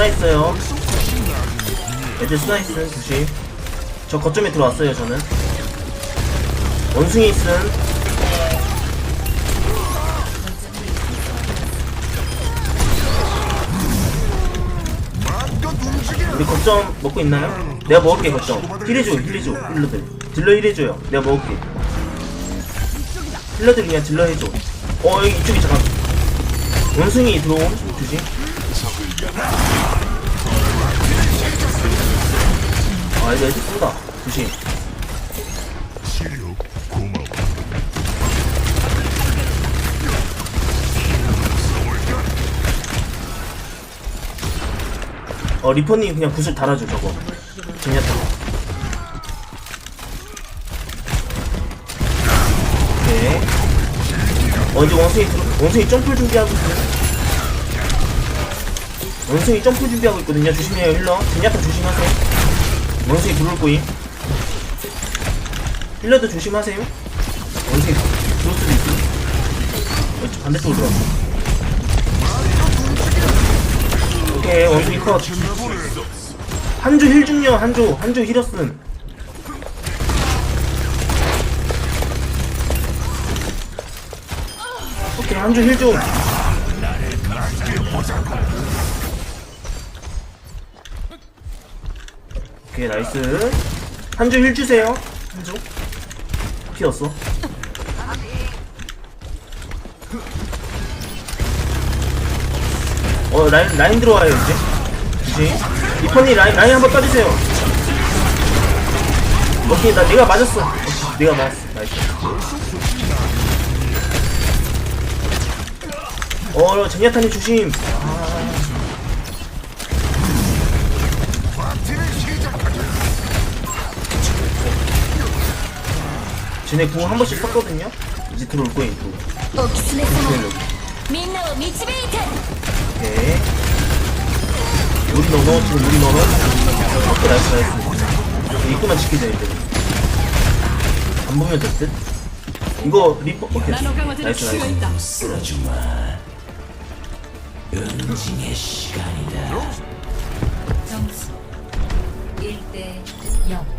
스나 있어요. 애들 스나 있음, 조심. 저 거점에 들어왔어요, 저는. 원숭이 있음. 우리 거점 먹고 있나요? 내가 먹을게 거점 힐해줘 힐해줘 힐러들 딜러 힐해줘요 내가 먹을게 힐러들 그냥 딜러 해줘 어 여기 이쪽이 잠깐 원숭이 들어옴 조심 아 이거 애들 쏜다. 조심. 치료 고마워. 어 리퍼님 그냥 구슬 달아줘 저거. 쟁냐타 오케이. 어 이제 원숭이 원숭이 점프 준비하고 있어요 원숭이 점프 준비하고 있거든요. 조심해요 힐러. 쟁냐타 조심하세요 원숭이 들어올 거임. 힐러도 조심하세요. 원숭이 들어올 수도 있어. 반대쪽으로 들어왔어 오케이 원숭이 컷. 한조 힐 중요 한조. 한조 힐었음. 오케이 한조 힐좀 오케이 나이스. 한조 힐 주세요. 한조 피었어. 어 라인 라인 들어와요 이제. 그치 리퍼니 라인 라인 한번 따주세요. 오케이 나 내가 맞았어. 오케이, 내가 맞았어. 나이스. 어 젠야타님 조심 쟤네 궁 한 번씩 썼거든요 이제 들어올 거예요 또 おきつね様 오케이 みんなを導いて 우리 넣어 지금 우리 넣어 오케이 나이스 나이스 입구만 지키자 이제 안 보면 될듯 이거 리퍼 오케이 나이스 나이스 점수 1대 0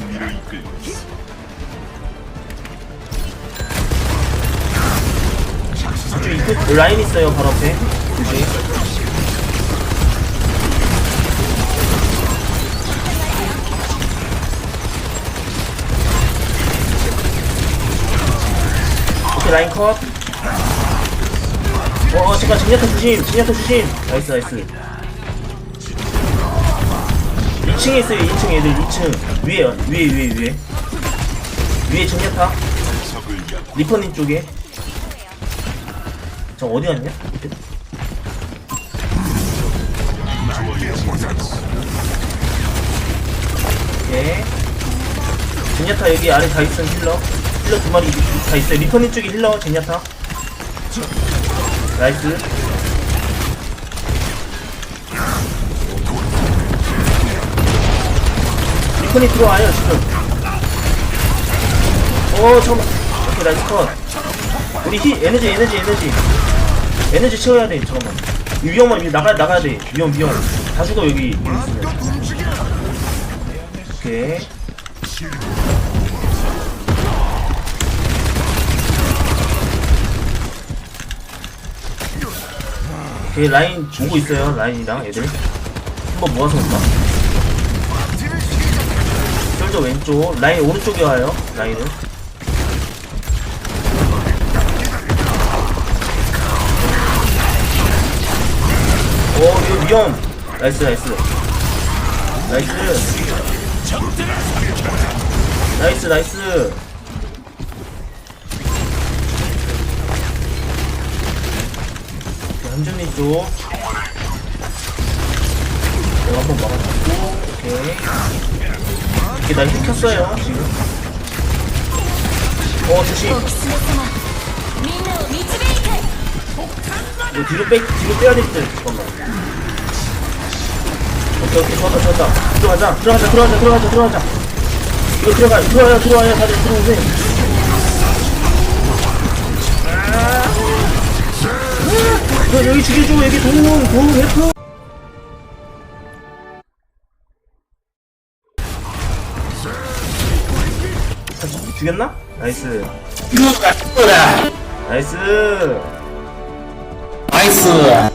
들어가자 아주 입구 라인 있어요 바로 앞에. 조심 오케이 라인 컷. 어, 어 잠깐 진야타 조심 진야타 조심. 나이스 나이스 2층에 있어요 2층 애들 2층. 위에 위에 위에 위에. 위에 진야타 리퍼님 쪽에. 저 어디 갔냐? 오케이 제냐타 여기 아래 다 있어 힐러. 힐러 두 마리 다 있어요. 리퍼님 쪽에 힐러 제냐타 나이스 리퍼님 들어와요 지금. 오 잠깐만. 오케이 나이스 컷 우리 히 에너지 에너지 에너지. 에너지 채워야 돼 잠깐만. 이 위험만 이제 나가 나가야 돼. 위험 위험. 다 죽어 여기 오케이. 오케이 라인 보고 있어요 라인이랑 애들. 한번 모아서 온다 솔저 왼쪽. 라인 오른쪽에 와요 라인은. 오 이거 위험. 나이스 나이스. 나이스. 나이스 나이스. 한준님 쪽. 내가 한번 막아주고 이게 날 훔쳤어요. 지금 어 조심. 이거 뒤로 빼 뒤로 빼야 될듯. 잠깐만 오케이 오케이. 좋았다 좋았다. 들어가자 들어가자 들어가자 들어가자 들어가자. 이거 들어가 들어와요 들어와요. 다들 들어오세요. 아! 아, 여기 죽여줘. 여기 도움 도움 헬프. 죽였나? 나이스. 나이스 나이스.